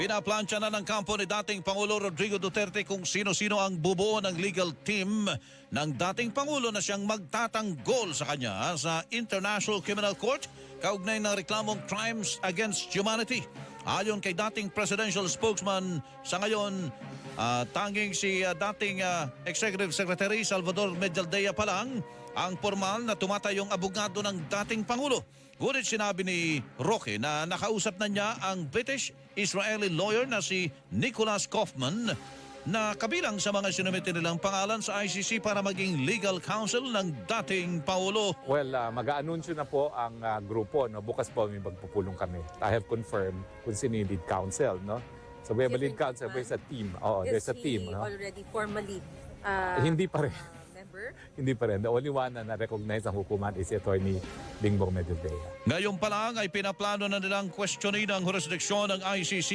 Pinaplansya na ng kampo ni dating Pangulo Rodrigo Duterte kung sino-sino ang bubuo ng legal team ng dating Pangulo na siyang magtatanggol sa kanya sa International Criminal Court kaugnay ng reklamong crimes against humanity. Ayon kay dating presidential spokesman sa ngayon, ah, tanging si ah, dating ah, Executive Secretary Salvador Medialdea pa lang ang formal na tumatayong abogado ng dating Pangulo. Ngunit sinabi ni Roque na nakausap na niya ang British-Israeli lawyer na si Nicholas Kaufman na kabilang sa mga sinumite nilang pangalan sa ICC para maging legal counsel ng dating Pangulo. Well, uh, mag-aanunsyo na po ang ah, grupo. No? Bukas po may magpupulong kami. I have confirmed kung sino yung lead counsel. No? So we have a lead counsel, there's a team. Oo, Is there's a team. No? already formally uh, Hindi pa rin. uh, member? Hindi pa rin. The only one na na-recognize ang hukuman is si Attorney Bingbong Medellea. Ngayon pa lang ay pinaplano na nilang questionin ang jurisdiksyon ng ICC